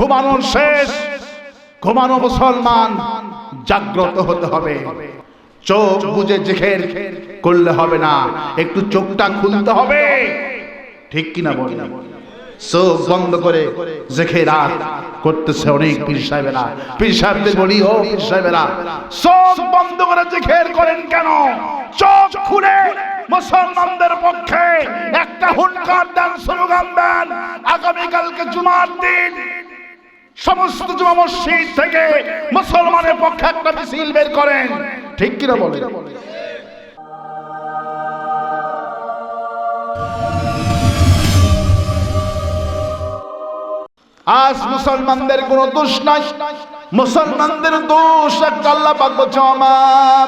ঘুমানো শেষ। ঘুমানো মুসলমান, জাগ্রত হতে হবে। চোখ বুঝে জেখের করলে হবে না। একটু চোখটা খুলতে হবে। ঠিক কিনা বলি? চোখ বন্ধ করে জেখে রাত করতেছে অনেক পীর সাহেবেরা। পীর সাহেবদের বলি, ও পীর সাহেবেরা, চোখ বন্ধ করে জেখের করেন কেন? চোখ খুলে মুসলমানদের পক্ষে একটা হুনকার দেন, স্লোগান দেন। আগামীকালকে জুমার দিন সমস্ত জুমা মসজিদ থেকে মুসলমানের পক্ষে একটা মিছিল বের করেন। ঠিক কিনা বলেন? আজ মুসলমানদের কোনো দোষ নাই। মুসলমানদের দোষ একটা আল্লাহ পাক বলছে আমার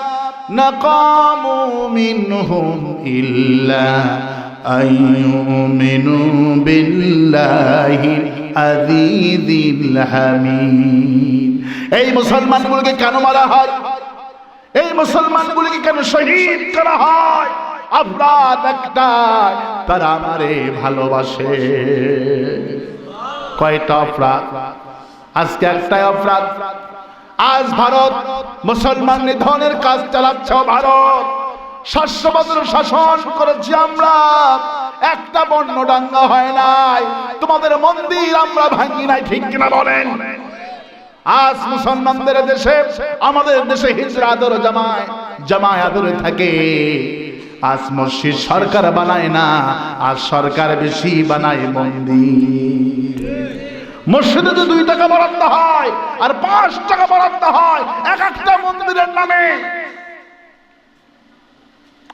নাকামু মিনহুম ইল্লা আইয়ুমিনু বিল্লাহি আযীযিল হামিদ। এই মুসলমানগুলোকে কেন মারা হয়? এই মুসলমানগুলোকে কেন শহীদ করা হয়? অপরাধ একটা তারা আমারে ভালোবাসে। কয়টা অপরাধ আজকে একটাই অপরাধ আজ ভারত মুসলমান নিধনের কাজ চালাচ্ছে ভারত। সাতশো বছর শাসন করেছি আমরা। একটা বর্ণ ডাঙ্গা হয় নাই। তোমাদের মন্দির আমরা ভাঙ্গি নাই, ঠিক কিনা বলেন? আজ মুসলমানদের দেশে, আমাদের দেশে হিজরা আদর জামায় জামায় আদরে থাকে। আজ মসজিদ সরকার বানায় না আর সরকার বেশি বানায় মন্দির। মসজিদে যদি দুই টাকা বরাদ্দ হয়, আর পাঁচ টাকা বরাদ্দ হয়, এক একটা মন্দিরের নামে।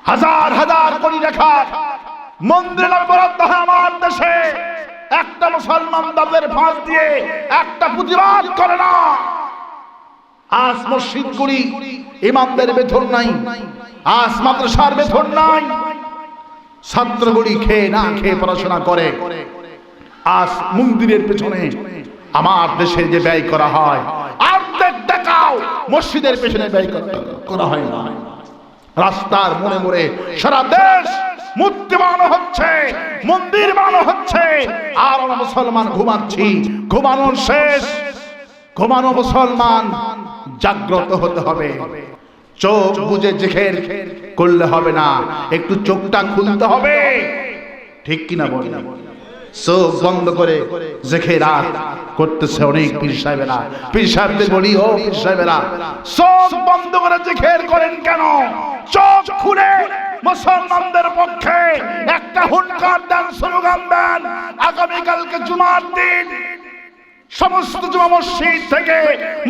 হাজার হাজার কোটি টাকা মন্দিরের বরাদ্দ হয় আমার দেশে। একটা মুসলমান তাদের ফাঁস দিয়ে একটা প্রতিবাদ করে না। আজ মসজিদগুলি ইমামদের বেতন নাই, আজ মাদ্রাসার বেতন নাই। ছাত্রগুলি খেয়ে না খেয়ে পড়াশোনা করে। আজ মন্দিরের পেছনে আমার দেশে যে ব্যয় করা হয় অর্ধেক টাকাও মসজিদের পেছনে ব্যয় করা হয় না। রাস্তার মোড়ে মোড়ে সারা দেশ মূর্তি হচ্ছে মন্দির বানানো হচ্ছে। আর মুসলমান ঘুমাচ্ছি, ঘুমানোর শেষ। ঘুমানো মুসলমান জাগ্রত হতে হবে। চোখ বুঝে জেখের করলে হবে না, একটু চোখটা খুলতে হবে। ঠিক কিনা বলি? চোখ বন্ধ করে জেখে রাত করতেছে অনেক পীর সাহেবেরা। পীর সাহেবদের বলি, ও পীর সাহেবেরা, চোখ বন্ধ করে জেখের করেন কেন? চোখ খুলে মুসলমানদের পক্ষে একটা হুনকার দেন, স্লোগান দেন। আগামীকালকে জুমার দিন সমস্ত জুমা মসজিদ থেকে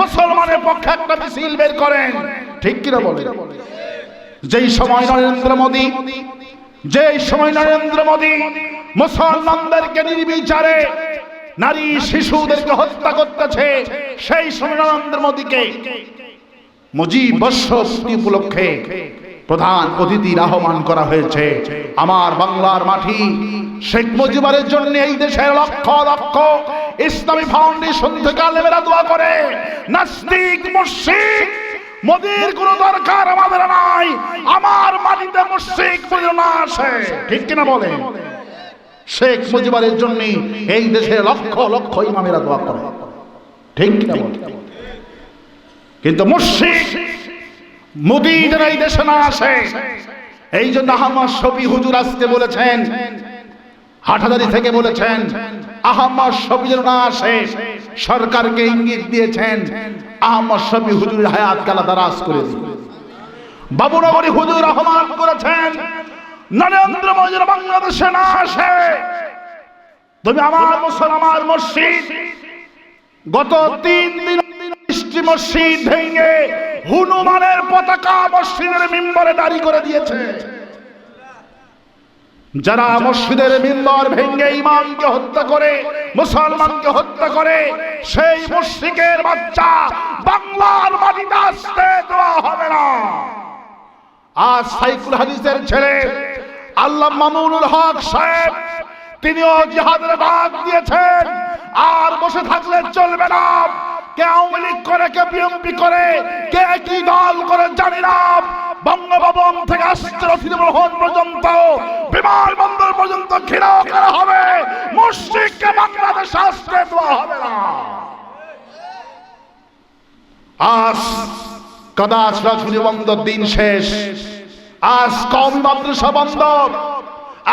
মুসলমানের পক্ষে একটা মিছিল বের করেন। ঠিক কিনা বলে যেই সময় নরেন্দ্র মোদী যেই সময় নরেন্দ্র মোদী মুসলমানদেরকে নির্বিচারে নারী শিশুদেরকে হত্যা করতেছে, সেই সময় নরেন্দ্র মোদীকে মুজিব বর্ষপূর্তি উপলক্ষে প্রধান অতিথির আহ্বান করা হয়েছে। আমার বাংলার মাটি শেখ মুজিবের জন্য এই দেশের লক্ষ লক্ষ ইসলামী ফাউন্ডেশন থেকে আলেমেরা দোয়া করে, নাস্তিক, মুশরিক মোদির কোন দরকার আমাদের নাই। আমার মাটিতে মুশরিক না আসে ঠিক কিনা বলে শেখ মুজিবের জন্য এই দেশে লক্ষ লক্ষ ইমামেরা দোয়া করে। ঠিক কিনা বলে কিন্তু মুশরিক মোদি যেন এই দেশে না আসে। এই জন্য আহমদ শফি হুজুর আসতে বলেছেন হাটাদারি থেকে বলেছেন, আহমদ শফি যেন না আসে, সরকারকে ইঙ্গিত দিয়েছেন আহমদ শফি হুজুর হায়াত কালা দারাজ করে দিন বাবুনগরী হুজুর রহমান করেছেন, নরেন্দ্র মোদীর বাংলাদেশে না আসে। তুমি আমার মুসলমান মসজিদ, গত তিন দিন বৃষ্টি মসজিদ ভেঙে হনুমানের পতাকা মসজিদের মিম্বরে দাঁড়ি করে দিয়েছে। যারা মসজিদের মিম্বর ভেঙে ইমামকে হত্যা করে, মুসলমানকে হত্যা করে, সেই মুশরিকের বাচ্চা বাংলার মাটিতে আসতে দেওয়া হবে না। আজ সাইকুল হাদিসের ছেলে আল্লাহ মামুনুল হক সাহেব, তিনিও জিহাদের ডাক দিয়েছেন, আর বসে থাকলে চলবে না। কে আওয়ামী লীগ করে, কে বিএনপি করে, কে কি দল করে জানি না। বঙ্গভবন থেকে আসছে রশিদমোহন পর্যন্ত। বিমানবন্দর পর্যন্ত ঘেরাও করা হবে। মুশরিককে বাংলাদেশ আসতে দেওয়া হবে না। আজ কদাচ রাজনী বন্ধ দিন শেষ। আজ কম মাদ্রাসা বন্ধ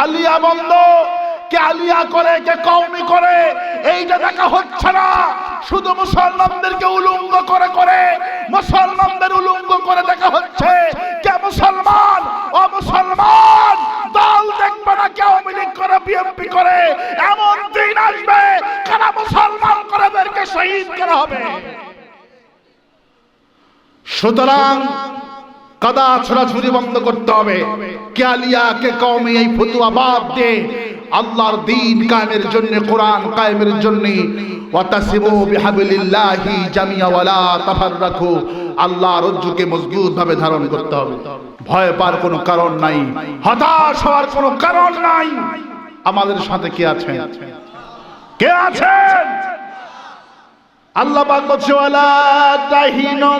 আলিয়া বন্ধ কে আলিয়া করে, কে কমি করে, এইটা দেখা হচ্ছে না। শুধু মুসলমানদেরকে উলঙ্গ করে করে, মুসলমানদের উলঙ্গ করে দেখা হচ্ছে। কে মুসলমান? ও মুসলমান দল দেখবে না কে আওয়ামী করে বিএনপি করে। এমন দিন আসবে, কারা মুসলমান করে শহীদ করা হবে। সুতরাং কাদা ছোড়াছুরি বন্ধ করতে হবে। কেয়ালিয়া কে কমে এই ফতুয়া বাদ দে। আল্লাহর দিন কায়েমের জন্য, কোরআন কায়েমের জন্য। ওয়াতাসিমু বিহাবিলিল্লাহি জামিয়া ওয়ালা তাফাররাকু। আল্লাহর রজ্জুকে মজবুত ভাবে ধারণ করতে হবে। ভয় পাওয়ার কোনো কারণ নাই। হতাশ হওয়ার কোনো কারণ নাই। আমাদের সাথে কে আছেন? কে আছেন? আল্লাহ পাক বলছে, ওয়ালা তাহিনু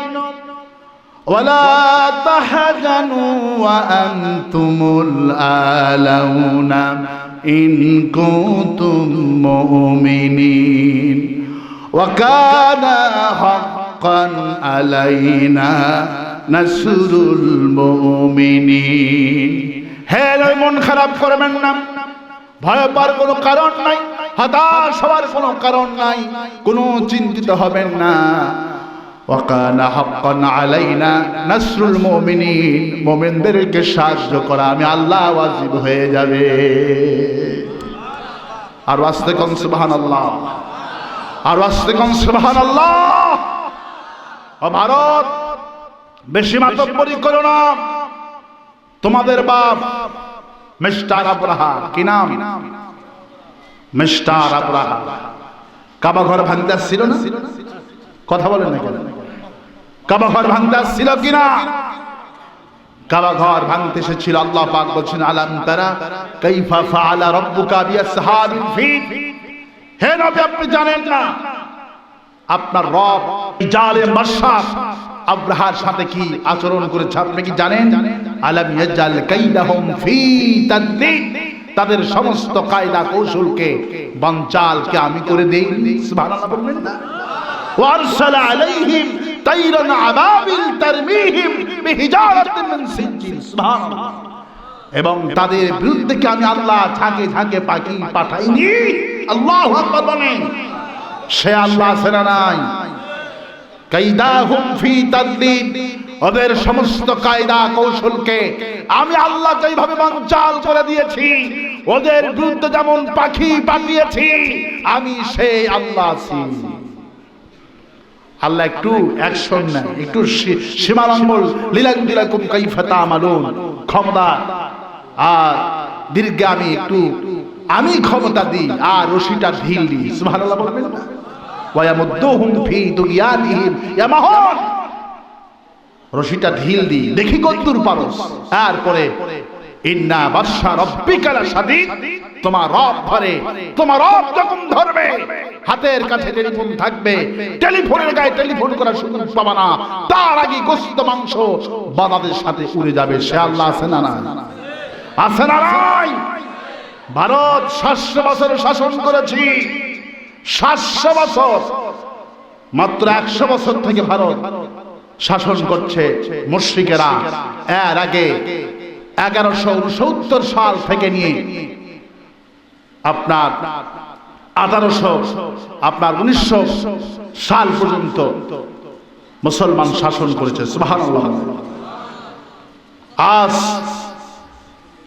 ولا تحزنوا وأنتم الآلون إن كنتم مؤمنين وكان حقا علينا نصر المؤمنين হে নয় মন খারাপ করবেন না ভয় পাওয়ার কোনো কারণ নাই হতাশ হওয়ার কোনো কারণ নাই কোনো চিন্তিত হবেন না ওয়াকানা হাক্কান আলাইনা নাসরুল মুমিনিন মুমিনদেরকে সাহায্য করা, আমি আল্লাহ ওয়াজিব হয়ে যাবে। আর ওয়াস্তে কোন, সুবহানাল্লাহ। আর ওয়াস্তে কোন, সুবহানাল্লাহ। ও ভারত, বেশি মাতব্বরি করো না। তোমাদের বাপ, মিস্টার আব্রাহা কি নাম? মিস্টার আব্রাহা কাবা ঘর ভাঙতে ছিল না? কথা বলেন না কেন? কাবা ঘর ভাঙতে ছিল কিনা? কাবা ঘর ভাঙতে এসেছিল, আল্লাহ পাক বলছেন, আলাম তারা কাইফা ফাআলা রাব্বুকা বিআসহাবিল ফিল হে নবী, আপনি জানেন না, আপনার রব জালেম বাদশাহ আব্রাহার সাথে কি আচরণ করেছে, আপনি কি জানেন? আলাম ইয়াজাল কাইদাহুম ফি তাদলিল। তাদের সমস্ত কায়দা কৌশলকে বঞ্চালকে আমি করে দেই। সুবহানাল্লাহ বলবেন না? وارسل عليهم طيرا عبابل ترميهم بحجارة من سجيل سبحان الله এবং তাদের বিরুদ্ধে কি আমি আল্লাহ ঝাঁকে ঝাঁকে পাখি পাঠাইনি আল্লাহ আকবার বলেন সে আল্লাহ সেনা নাই কাইদাহুম ফি তাদলিল ওদের সমস্ত কায়দা কৌশলকে আমি আল্লাহ যেইভাবে বানচাল করে দিয়েছি ওদের বিরুদ্ধে যেমন পাখি পাঠিয়েছি আমি সেই আল্লাহ আছি আল্লাহ একটু অ্যাকশন নেয় একটু সীমালম্বল লীলান দিলাকুম কাইফাতা আমালুন ক্ষমতা। আর দীর্ঘে আমি একটু, আমি ক্ষমতা দিই, আর রশিটা ঢিল দিই। সুবহানাল্লাহ বলবেন না? ওয়ায়ামুদ্দুহুম ফি দুগিয়ানিহিম ইয়ামাহুন রশিটা ঢিল দিই। দেখি কতদূর পারস। তারপরে, ইন্না বাদশা রব্বিকালা শাদীদ তোমার রব ধরে, তোমার রব যখন ধরবে, হাতের কাছে টেলিফোন থাকবে, টেলিফোনের গায়ে টেলিফোন করার সুযোগ পাবা না, তার আগে গোস্ত মাংস বাদাদের সাথে উড়ে যাবে, সে আল্লাহ আছে না না আছে না নাই? ভারত সাতশো বছর শাসন করেছি, সাতশো বছর, মাত্র একশো বছর থেকে ভারত শাসন করছে মুশ্রিকেরা। এর আগে এগারোশো উনসত্তর সাল থেকে নিয়ে আপনার আঠারোশো, আপনার উনিশশো সাল পর্যন্ত মুসলমান শাসন করেছে। আজ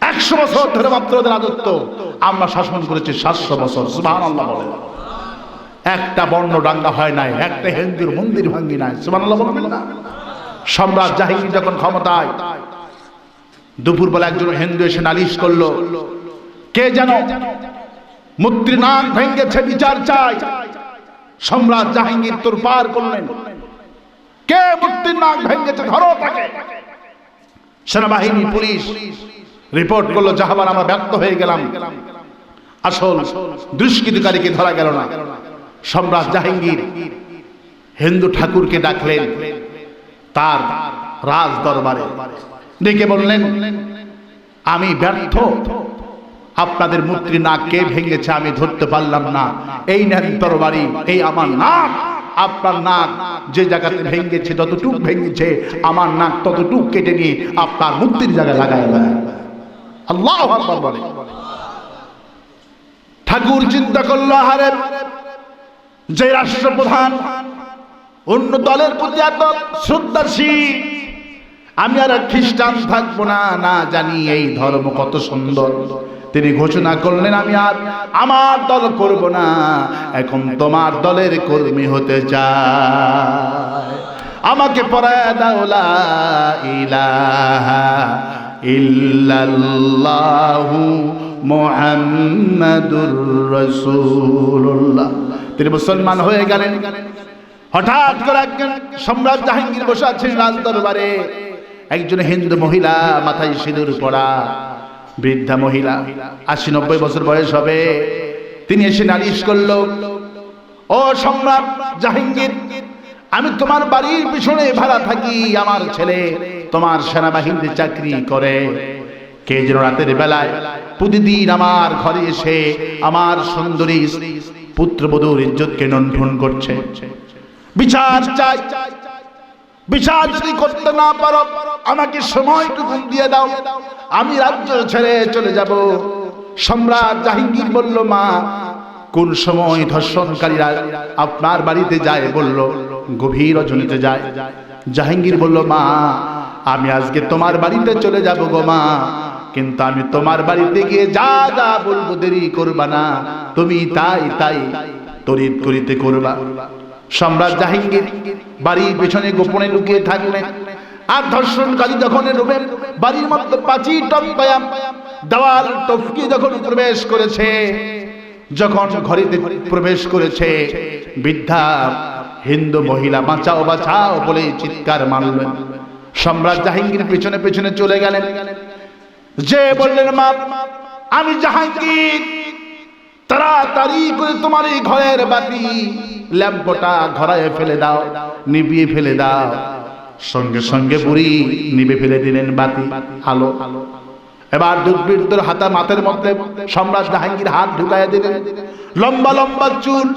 একশো বছর ধরে মাত্র রাজত্ব। আমরা শাসন করেছি সাতশো বছর। সুবহানাল্লাহ বলে। একটা বর্ণ ডাঙ্গা হয় নাই, একটা হিন্দুর মন্দির ভাঙ্গি নাই। সুবহানাল্লাহ বলবেন না? সম্রাট জাহিঙ্গীর যখন ক্ষমতায়, দুপুরবেলা একজন হিন্দু এসে নালিশ করল, কে যেন নাক ভেঙ্গেছে বিচার চাই। সম্রাট জাহাঙ্গীর তোর পার করলেন। কে মূর্তির নাক ভেঙ্গেছে ধরো তাকে। সেনাবাহিনী, পুলিশ, রিপোর্ট করল জাহাবার আমরা ব্যর্থ হয়ে গেলাম। আসল দুষ্কৃতিকারীকে ধরা গেল না। সম্রাট জাহাঙ্গীর হিন্দু ঠাকুরকে ডাকলেন তার রাজ দরবারে। ডেকে বললেন, আমি ব্যর্থ। আপনাদের মূর্তি নাক কে ভেঙেছে আমি ধরতে পারলাম না। এই নেন তরবারি, এই আমার নাক। আপনার নাক যে জায়গাতে ভেঙেছে, যতটুক ভেঙেছে, আমার নাক ততটুক কেটে নিয়ে আপনার মুক্তির জায়গায় লাগাই আল্লাহ আকবার বলে। ঠাকুর চিন্তা করল হারে যে রাষ্ট্রপ্রধান অন্য দলের প্রতি এত শ্রদ্ধাশীল, আমি আর খ্রিস্টান থাকব না না জানি এই ধর্ম কত সুন্দর। তিনি ঘোষণা করলেন, আমি আর আমার দল করব না। এখন তোমার দলের কর্মী হতে চাই। আমাকে পড়ায় দাও, লা ইলাহা ইল্লাল্লাহু মুহাম্মাদুর রাসূলুল্লাহ। তিনি মুসলমান হয়ে গেলেন। হঠাৎ করে একজন সম্রাট জাহাঙ্গীর বসে আছেন রাজ দরবারে একজন হিন্দু মহিলা মাথায় সিঁদুর পড়া বৃদ্ধা মহিলা, আশি নব্বই বছর বয়স হবে। তিনি এসে নালিশ করল, ও সম্রাট জাহাঙ্গীর, আমি তোমার বাড়ির পিছনে ভাড়া থাকি, আমার ছেলে তোমার সেনাবাহিনীতে চাকরি করে। কে যেন রাতের বেলায় প্রতিদিন আমার ঘরে এসে আমার সুন্দরী পুত্রবধূর ইজ্জতকে লণ্ঠন করছে। বিচার চাই। বিচার যদি করতে না পারো, আমাকে সময়টুকু দিয়ে দাও। আমি রাজ্য ছেড়ে চলে যাব। সম্রাট জাহাঙ্গীর বলল, মা, কোন সময় ধর্ষণকারীরা আপনার বাড়িতে যায়? বলল, গভীর রজনীতে যায়। জাহাঙ্গীর বলল, মা, আমি আজকে তোমার বাড়িতে চলে যাব গো, মা। কিন্তু আমি তোমার বাড়িতে গিয়ে যা যা বলব দেরি করবা না। তুমি তাই তাই তরিত করিতে করবা। সম্রাট জাহাঙ্গীর বাড়ির পেছনে গোপনে লুকিয়ে থাকলেন। আর ধর্ষণকারী যখন ঢুকে বাড়ির মধ্যে পাঁচি টপকায়াম দেওয়াল টপকি যখন প্রবেশ করেছে, যখন ঘরেতে প্রবেশ করেছে, বৃদ্ধা হিন্দু মহিলা, বাঁচাও বাঁচাও বলে চিৎকার মারলেন। সম্রাট জাহাঙ্গীর পেছনে পেছনে চলে গেলেন। যে বললেন, মা, আমি জাহাঙ্গীর, তাড়াতাড়ি করে তোমার এই ঘরের বাতি ল্যাম্পটা ঘরায় ফেলে দাও, নিবিয়ে ফেলে দাও। সঙ্গে সঙ্গে বুড়ি নিবে ফেলে দিলেন বাতি, আলো। এবার দুর্বৃত্তর হাতা মাথার মধ্যে সম্রাট জাহাঙ্গীর হাত ঢুকায় দিলেন। লম্বা লম্বা চুল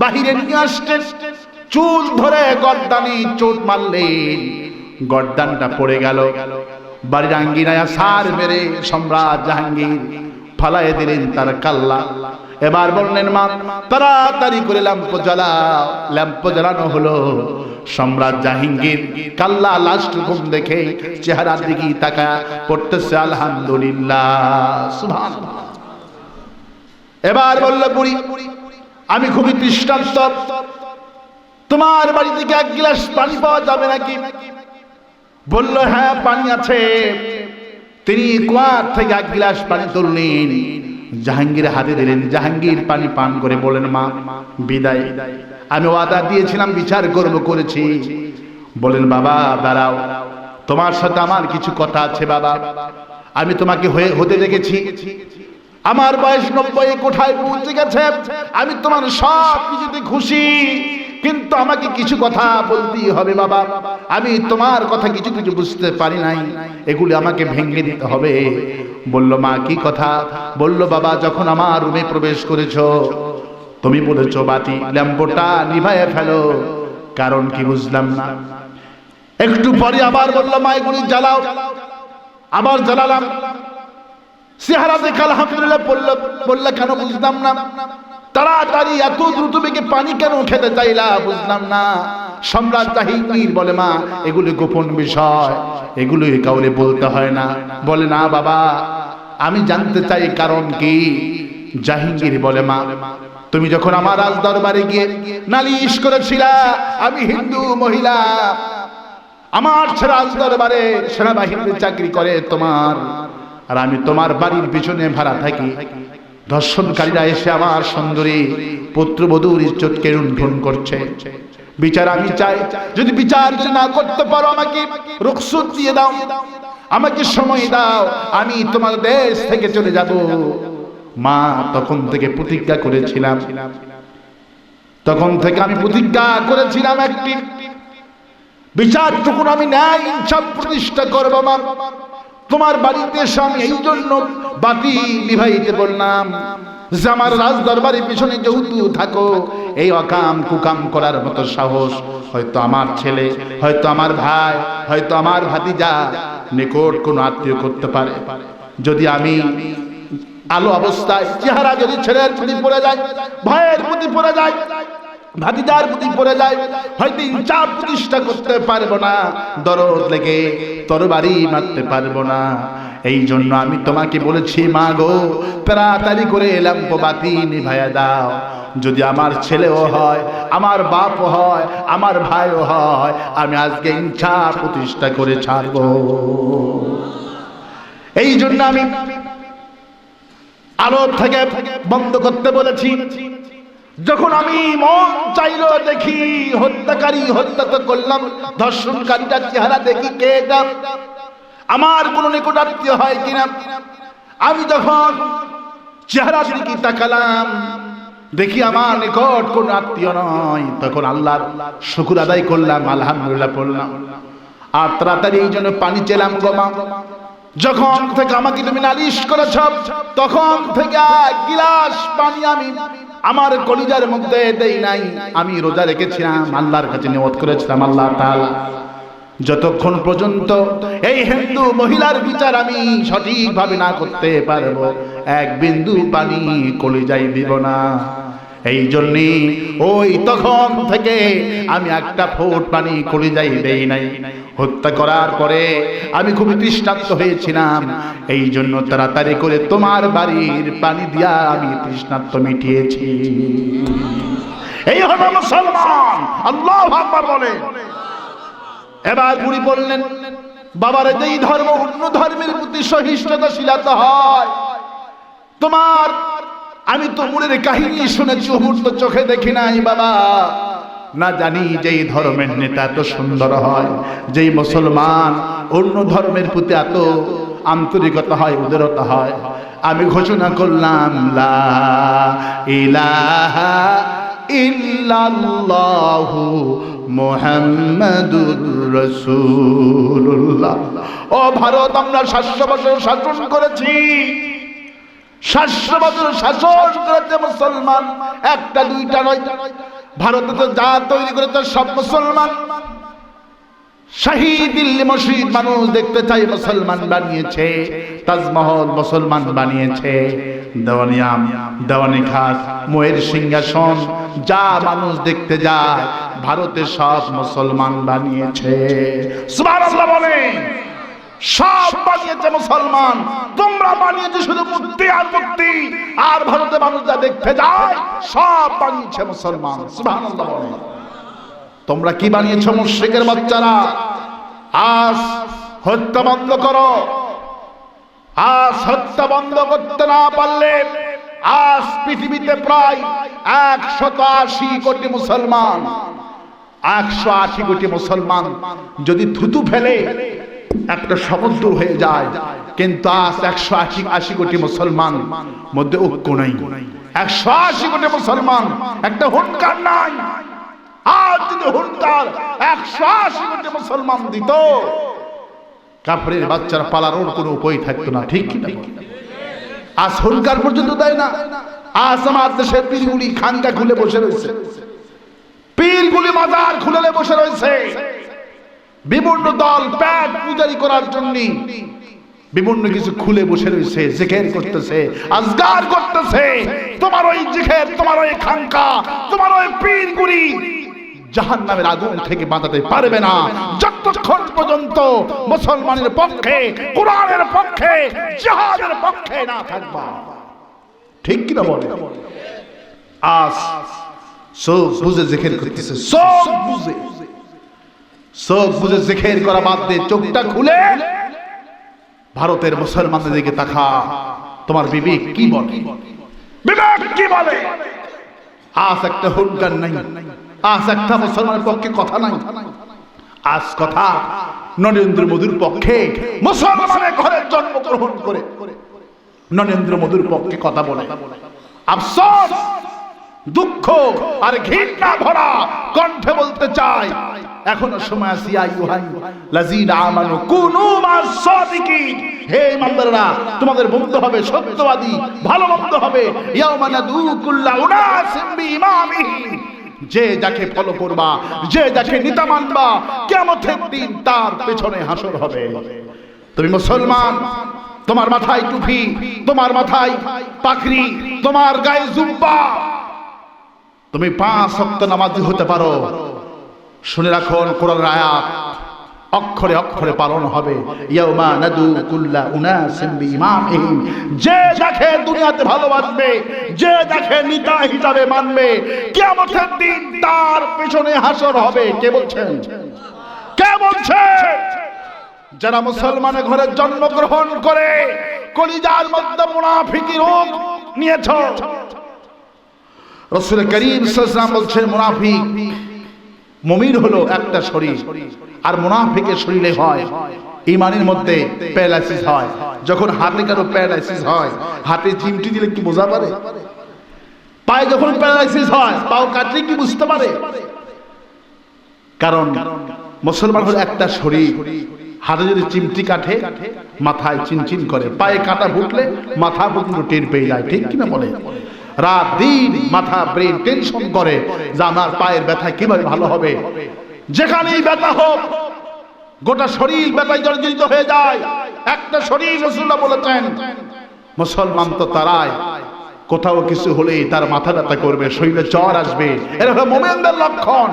বাহিরে নিয়ে আসতেন চুল ধরে গর্দানি চোট মারলেন। গর্দানটা পড়ে গেল। বাড়ির আঙ্গিনায় সার মেরে সম্রাট জাহাঙ্গীর ফালায় দিলেন তার কাল্লা। এবার বললেন, মা, তাড়াতাড়ি করে ল্যাম্প জ্বালাও। ল্যাম্প জ্বালানো হলো। সম্রাট জাহাঙ্গীর কাল্লা লাস্ট ঘুম দেখে চেহারার দিকে তাকা পড়তেছে, আলহামদুলিল্লাহ। এবার বলল, বুড়ি, আমি খুবই দৃষ্টান্ত। তোমার বাড়ি থেকে এক গ্লাস পানি পাওয়া যাবে নাকি? বলল হ্যাঁ পানি আছে। তিনি কুয়ার থেকে এক গ্লাস পানি তুললেন। জাহাঙ্গীর হাতে দিলেন। জাহাঙ্গীর পানি পান করে বলেন মা, বিদায়। আমি ওয়াদা দিয়েছিলাম, বিচার করব, করেছি। বলেন বাবা, দাঁড়াও। তোমার সাথে আমার কিছু কথা আছে, বাবা। আমি তোমাকে হয়ে, হতে দেখেছি। আমার বয়স নব্বই, কোঠায় পৌঁছে গেছে। আমি তোমার সব কিছুতে খুশি। কিন্তু আমাকে কিছু কথা বলতেই হবে, বাবা। আমি তোমার কথা কিছু কিছু বুঝতে পারি নাই। এগুলি আমাকে ভেঙে দিতে হবে। বলল, মা, কি কথা? বলল, বাবা, যখন আমার রুমে প্রবেশ করেছ, তুমি বলেছ, বাতি ল্যাম্পটা নিভাইয়া ফেলো। কারণ কি বুঝলাম না? একটু পরে আবার বলল, মা, এগুলি জ্বালাও। আবার জ্বালালাম। চেহারা দেখে আলহামদুলিল্লাহ বলল, বললে কেন বুঝলাম না? তাড়াতাড়ি এত দ্রুত বেগে পানি কেন খেতে চাইলা? বুঝলাম না। সম্রাট জাহিঙ্গীর বলে, মা, এগুলি গোপন বিষয়। এগুলি কাউরে বলতে হয় না। বলে, না বাবা, আমি জানতে চাই কারণ কি। জাহিঙ্গীর বলে, মা, তুমি যখন আমার রাজ দরবারে গিয়ে নালিশ করেছিলা, আমি হিন্দু মহিলা। আমার রাজ দরবারে সেনাবাহিনীতে চাকরি করে তোমার। আর আমি তোমার বাড়ির পিছনে ভাড়া থাকি। ধর্ষণকারীরা এসে আমার সুন্দরী পুত্রবধূর ইজ্জতকে লুণ্ঠন করছে। বিচার আমি চাই। যদি বিচার না করতে পারো আমাকে রুখসুত দিয়ে দাও। আমাকে সময় দাও। আমি তোমার দেশ থেকে চলে যাব। মা তখন থেকে প্রতিজ্ঞা করেছিলাম। তখন থেকে আমি প্রতিজ্ঞা করেছিলাম একটি। বিচার আমি ন্যায় ইনসাফ প্রতিষ্ঠা করব মা তোমার বাড়িতে এসে আমি এই জন্য বাতি নিভাইতে বললাম, যে আমার রাজ দরবারের পিছনে যেহেতু থাকো, এই অকাম কুকাম করার মতো সাহস, হয়তো আমার ছেলে, হয়তো আমার ভাই, হয়তো আমার ভাতিজা নিকট কোনো আত্মীয় করতে পারে। যদি আমি আলো অবস্থায় চেহারা যদি ছেলের প্রতি পড়ে যায়, ভয়ের প্রতি পড়ে যায় ভাতিজার প্রতি পড়ে যায়, হয়তো চাপ প্রতিষ্ঠা করতে পারব না, দরদ লেগে তরবারি মারতে পারব না। এই জন্য আমি তোমাকে বলেছি, মা গো, তাড়াতাড়ি করে ল্যাম্প বাতি নিভাইয়া দাও। যদি আমার ছেলেও হয়, আমার বাপ হয়, আমার ভাইও হয়, আমি আজকে ইচ্ছা প্রতিষ্ঠা করে ছাড়বো। এই জন্য আমি আলো থেকে বন্ধ করতে বলেছি যখন আমি মন চাইলো দেখি হত্যাকারী হত্যা তো করলাম, ধর্ষণকারীটার চেহারা দেখি কে এটা? আমার কোন নিকটাত্মীয় হয় কিনা? আমি যখন চেহারা দিকে তাকালাম, দেখি আমার নিকট কোন আত্মীয় নয়। তখন আল্লাহর শুকুর আদায় করলাম, আলহামদুলিল্লাহ পড়লাম। আর তাড়াতাড়ি জন্য পানি চেলাম গোমা যখন থেকে আমাকে তুমি নালিশ করেছ, তখন থেকে গিলাস পানি আমি আমার কলিজার মধ্যে দেই নাই। আমি রোজা রেখেছিলাম, আল্লাহর কাছে নিয়ত করেছিলাম, আল্লাহ তাআলা। যতক্ষণ পর্যন্ত এই হিন্দু মহিলার বিচার আমি সঠিকভাবে না করতে পারব, এক বিন্দু পানি কলিজাই দিব না। এই জন্যে ওই তখন থেকে আমি একটা ফোট পানি কলিজাই দেই নাই। হত্যা করার পরে আমি খুব তৃষ্ণার্ত হয়েছিলাম। এই জন্য তাড়াতাড়ি করে তোমার বাড়ির পানি দিয়া আমি তৃষ্ণার্ত মিটিয়েছি। এই হলো মুসলমান। আল্লাহ আকবার বলে। এবার বুড়ি বললেন, বাবার, যেই ধর্ম অন্য ধর্মের প্রতি সহিষ্ণুতাশীলতা হয়, তোমার আমি তো মুড়ের কাহিনী শুনেছি মুহূর্ত চোখে দেখি নাই, বাবা। না জানি যেই ধর্মের নেতা এত সুন্দর হয়, যেই মুসলমান অন্য ধর্মের প্রতি এত আন্তরিকতা হয়, উদারতা হয়। আমি ঘোষণা করলাম, লা রাসূলুল্লাহ। ও ভারত, আমরা সাতশো শাসন করেছি। একটা, দুইটা নয়। ভারতে তো যা তৈরি সব মুসলমান। দিল্লি মসজিদ মানুষ দেখতে মুসলমান বানিয়েছে। তাজমহল মুসলমান বানিয়েছে। দেওয়ানিয়াম দেওয়ানি খাস ময়ের সিংহাসন, যা মানুষ দেখতে যায়, ভারতে সব মুসলমান বানিয়েছে। বলে সব বানিয়েছে মুসলমান। তোমরা বানিয়েছে শুধু মূর্তি আর মূর্তি আর ভারতে মানুষ যা দেখতে যায়, সব বানিয়েছে মুসলমান। তোমরা কি বানিয়েছ মুশ্রিকের বাচ্চারা? আজ হত্যা বন্ধ করো। আজ হত্যা বন্ধ করতে না পারলে আজ পৃথিবীতে প্রায় একশত আশি কোটি মুসলমান, একশো আশি কোটি মুসলমান যদি থুতু ফেলে একটা সমুদ্র হয়ে যায়। কিন্তু আজ একশো আশি আশি কোটি মুসলমান মধ্যে ঐক্য নাই। একশো আশি কোটি মুসলমান, একটা হুঙ্কার নাই। আজ যদি হুঙ্কার একশো আশি কোটি মুসলমান দিত কাপড়ের বাচ্চারা পালানোর কোনো উপায় থাকতো না, ঠিক আজ হুঙ্কার পর্যন্ত দেয় না। আজ আমার দেশের পীরগুলি খানকা খুলে বসে রয়েছে। পীরগুলি মাজার খুলে বসে রয়েছে। বিভিন্ন দল, প্যাট পূজারি করার জন্য বিভিন্ন কিছু খুলে বসে রয়েছে জিকের করতেছে, আজগার করতেছে। তোমার ওই জিকের তোমার ওই খানকা, তোমার ওই পীরগুলি জাহান নামের আগুন থেকে বাঁচাতে পারবে না। যতক্ষণ পর্যন্ত মুসলমানের পক্ষে, কোরআনের পক্ষে, জাহাদের পক্ষে না থাকবা। ঠিক কিনা বলে আজ সব বুঝে জেখের করতেছে, সব বুঝে। সব বুঝে জেখের করা বাদ দিয়ে চোখটা খুলে। ভারতের মুসলমানদের দিকে তাকা। তোমার বিবেক কি বলে? বিবেক কি বলে? আজ একটা হুঙ্কার নাই। আজ একটা মুসলমানের পক্ষে কথা নাই। আজ কথা নরেন্দ্র মোদীর পক্ষে মুসলমানের ঘরে জন্মগ্রহণ করে। নরেন্দ্র মোদীর পক্ষে কথা বলে। আফসোস! দুঃখ আর ঘৃণা ভরা কণ্ঠে বলতে চাই। এখনও সময় আছে আমানু কুনু হে ইমানদাররা, তোমাদের বন্ধু হবে সত্যবাদী, ভালো বন্ধু হবে। উনাসিম যে যাকে ফলো করবা, যে যাকে নিতা মানবা, কিয়ামতের দিন তার পেছনে হাসর হবে। তুমি মুসলমান, তোমার মাথায় টুপি, তোমার মাথায় পাখরি তোমার গায়ে জুব্বা তুমি পাঁচ সপ্ত নামাজি হতে পারো। শুনে রাখুন কোরআনের আয়াত। অক্ষরে অক্ষরে পালন হবে। ইয়াউমা নাদু কুল্লা উনাসিম বিইমামিহিম। যে যাকে দুনিয়াতে ভালোবাসবে, যে যাকে নেতা হিসাবে মানবে, কিয়ামতের দিন তার পেছনে হাসর হবে। কে বলছেন? কে বলছে যারা মুসলমানের ঘরে জন্মগ্রহণ করে, কলিজার মধ্যে মুনাফিকি রোগ নিয়েছ রসুল করিম সাল্লাম বলছেন, মুনাফিক, মুমিন হলো একটা শরীর, আর মুনাফিকের শরীরে হয় ইমানের মধ্যে প্যারালাইসিস হয়। যখন হাতে কারও প্যারালাইসিস হয়, হাতে চিমটি দিলে কি বোঝা পারে? পায়ে যখন প্যারালাইসিস হয়, পাও কাটলে কি বুঝতে পারে? কারণ মুসলমান হলো একটা শরীর, হাতে যদি চিমটি কাটে, মাথায় চিনচিন করে, পায়ে কাটা ফুটলে মাথা পর্যন্ত টের পেয়ে যায়, ঠিক কিনা বলে? রাত, দিন, মাথা, ব্রেন টেনশন করে যে আমার পায়ের ব্যথা কীভাবে ভালো হবে। যেখানেই ব্যথা হোক, গোটা শরীর ব্যথায় জর্জরিত হয়ে যায়। একটা শরীর রসুল্লাহ বলেছেন, মুসলমান তো তারাই, কোথাও কিছু হলেই তার মাথা ব্যথা করবে, শরীরে জ্বর আসবে। এরা হলো মোমেনদের লক্ষণ।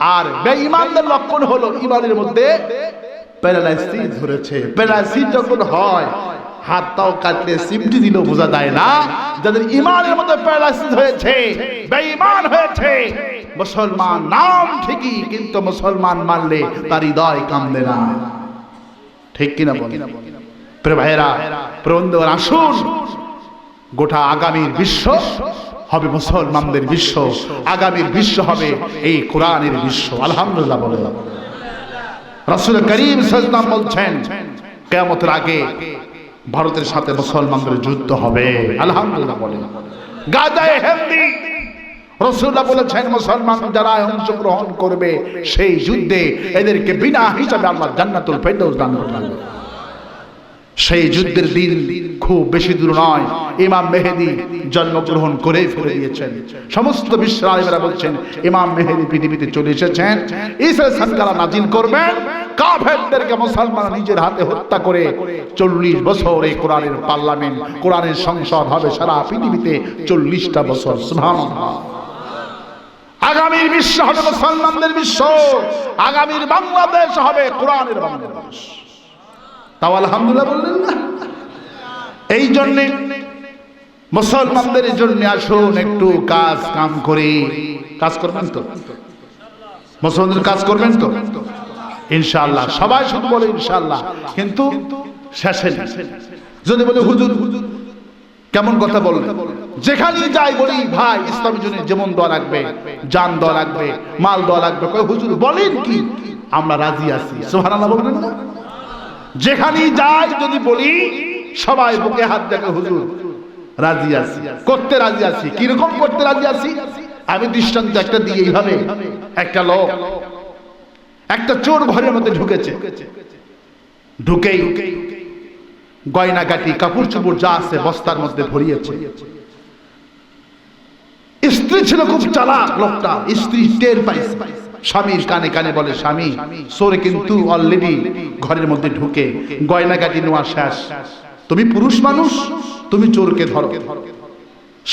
আর বেঈমানদের লক্ষণ হলো ইমানের মধ্যে প্যারালাইসিস ধরেছে। প্যারালাইসিস যখন হয় হাত তাও কাটলে সিমটি দিলেও বোঝা যায় না। যাদের ইমানের মধ্যে প্যারালাইসিস হয়েছে, বেঈমান হয়েছে, মুসলমান নাম ঠিকই, কিন্তু মুসলমান মানলে তার হৃদয় কামবে না। ঠিক কিনা বলেন? প্রিয় ভাইয়েরা প্রবন্ধন আসুন। গোটা আগামীর বিশ্ব হবে মুসলমানদের বিশ্ব। আগামীর বিশ্ব হবে এই কোরআনের বিশ্ব। আলহামদুলিল্লাহ বলে রাসূল করিম সাল্লাম বলছেন, কিয়ামতের আগে ভারতের সাথে মুসলমানদের যুদ্ধ হবে। আলহামদুলিল্লাহ বলে। গাজায় হেন্দি রসুল্লাহ বলেছেন, মুসলমান যারা অংশগ্রহণ করবে সেই যুদ্ধে এদেরকে বিনা হিসাবে আল্লাহ জান্নাতুল ফেরদৌস দান করবেন সেই যুদ্ধের দিন খুব বেশি দূর নয়। ইমাম মেহেদি জন্মগ্রহণ করে ফেলে দিয়েছেন। সমস্ত বিশ্বের আলিমেরা বলছেন, ইমাম মেহেদি পৃথিবীতে চলে এসেছেন। ইসরায়েল সরকার নাজিল করবেন? কাফেরদেরকে মুসলমান নিজের হাতে হত্যা করে চল্লিশ বছর এই কোরআনের পার্লামেন্ট, কোরআনের সংসদ হবে সারা পৃথিবীতে চল্লিশটা বছর আগামীর বিশ্ব হবে মুসলমানদের বিশ্ব, আগামীর বাংলাদেশ হবে কোরআনের বাংলাদেশ। তাও আলহামদুলিল্লাহ বললেন না? এই জন্য মুসলমানদের জন্য আসুন একটু কাজ কাম করে। কাজ করবেন তো? মুসলমানদের কাজ করবেন তো? ইনশাআল্লাহ। সবাই শুধু বলে ইনশাআল্লাহ। কিন্তু শেষে যদি বলে হুজুর হুজুর কেমন কথা বলবেন যেখানে যাই বলি ভাই ইসলামের জন্য যেমন দোয়া লাগবে জান দোয়া লাগবে মাল দোয়া লাগবে কয় হুজুর বলেন কি? আমরা রাজি আছি। সুবহানাল্লাহ বলবেন না? যেখানেই যাই যদি বলি সবাই বুকে হাত দেখে হুজুর রাজি আছি। করতে রাজি আছি। কীরকম করতে রাজি আছি? আমি দৃষ্টান্ত একটা দিয়ে এইভাবে একটা লোক একটা চোর ঘরের মধ্যে ঢুকেছে। ঢুকেই গয়নাগাটি কাপড় চোপড় যা আছে বস্তার মধ্যে ভরিয়েছে। স্ত্রী ছিল খুব চালাক লোকটা, স্ত্রী টের পাইছে। স্বামীর কানে কানে বলে, স্বামী সোরে কিন্তু অলরেডি ঘরের মধ্যে ঢুকে, গয়নাগাটি নেওয়া শেষ। তুমি পুরুষ মানুষ, তুমি চোরকে ধরো।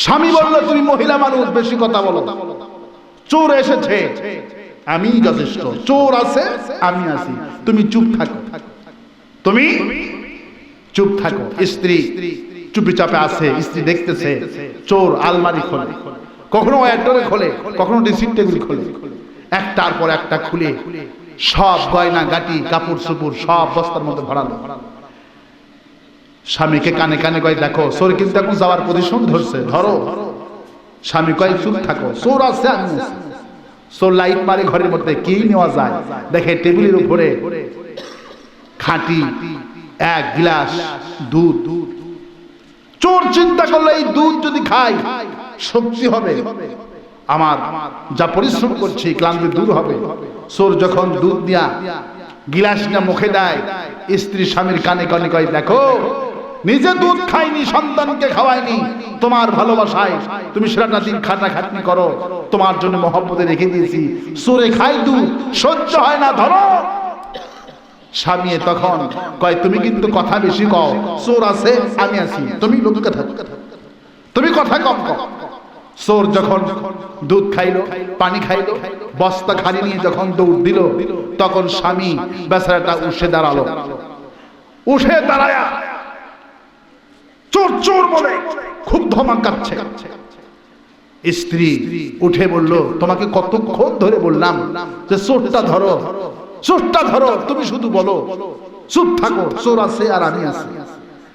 স্বামী বলল, তুমি মহিলা মানুষ, বেশি কথা বলো। চোর এসেছে। আমি যথেষ্ট। চোর আছে, আমি আছি। তুমি চুপ থাকো। তুমি চুপ থাকো। স্ত্রী চুপি চাপে আছে, স্ত্রী দেখতেছে। চোর আলমারি খোলে। কখনো একডরে খোলে, কখনো ড্রেসিং টেবিল খোলে। একটার পর একটা খুলে, সব গয়না, গাটি, কাপড় চুপুর সব বস্তার মধ্যে ভরালো। স্বামীকে কানে কানে কয়, দেখো, চোর কিন্তু এখন যাওয়ার পজিশন ধরছে। ধরো। স্বামী কয়, চুপ থাকো। চোর আছে আমি চোর লাইট মারে ঘরের মধ্যে কি নেওয়া যায়? দেখে টেবিলের উপরে খাঁটি এক গ্লাস দুধ। চোর চিন্তা করলে, এই দুধ যদি খাই, শক্তি হবে। আমার যা পরিশ্রম করছি, ক্লান্তি দূর হবে। সোর যখন দুধ দিয়া গিলাস না মুখে দেয়, স্ত্রী স্বামীর কানে কানে কয়, দেখো নিজে দুধ খাইনি, সন্তানকে খাওয়াইনি। তোমার ভালোবাসায় তুমি সেরাটা দিন খাটা খাটনি করো। তোমার জন্য মহব্বতে রেখে দিয়েছি। সোরে খাই দুধ, সহ্য হয় না, ধরো। স্বামী তখন কয়, তুমি কিন্তু কথা বেশি কও। আছে, আমি আছি। তুমি তুমি কথা কম চোর যখন দুধ খাইলো, পানি খাইলো, বস্তা খালি নিয়ে যখন দৌড় দিল, তখন স্বামী বেচারাটা উঠে দাঁড়াল। উঠে দাঁড়ায়া চোর চোর বলে খুব ধমাকাচ্ছে স্ত্রী উঠে বলল তোমাকে কতক্ষণ ধরে বললাম যে চোরটা ধরো চোরটা ধরো তুমি শুধু বলো চুপ থাকো চোর আছে আর আমি আছি।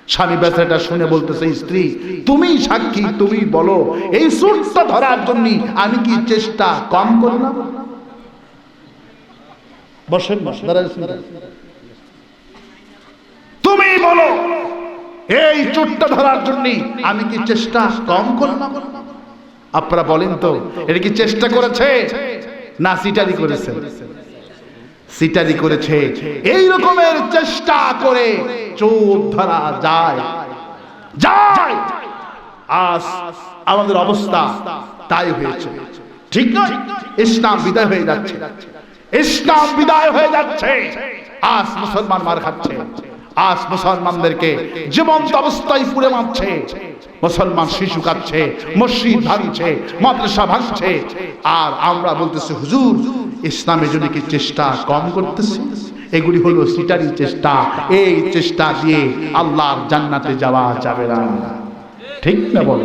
স্বামী বেচারাটা শুনে বলতেছে স্ত্রী তুমি সাক্ষী তুমি বলো এই চোরটা ধরার জন্য আমি কি চেষ্টা কম করলাম? বসেন না, দাঁড়ান, দাঁড়ান। তুমি বলো এই চোরটা ধরার জন্য আমি কি চেষ্টা কম করলাম? আপনারা বলেন তো, এটা কি চেষ্টা করেছে? না, সিটারি করেছে। সিটারি করেছে। এই রকমের চেষ্টা করে চোর ধরা যায়। যায়। আজ আমাদের অবস্থা তাই হয়েছে। ঠিক না ইসলাম বিদায় হয়ে যাচ্ছে। ইসলাম বিদায় হয়ে যাচ্ছে। আজ মুসলমান মার খাচ্ছে। আজ মুসলমানদেরকে জীবন্ত অবস্থায় পুড়ে মারছে। মুসলমান শিশু কাচ্ছে মসজিদ ভাঙছে, মাদ্রাসা ভাঙছে। আর আমরা বলতেছি, হুজুর, ইসলামে যদি কি চেষ্টা কম করতেছি? এগুলি হলো সিটারি চেষ্টা। এই চেষ্টা দিয়ে আল্লাহর জান্নাতে যাওয়া যাবে না। ঠিক না বলে?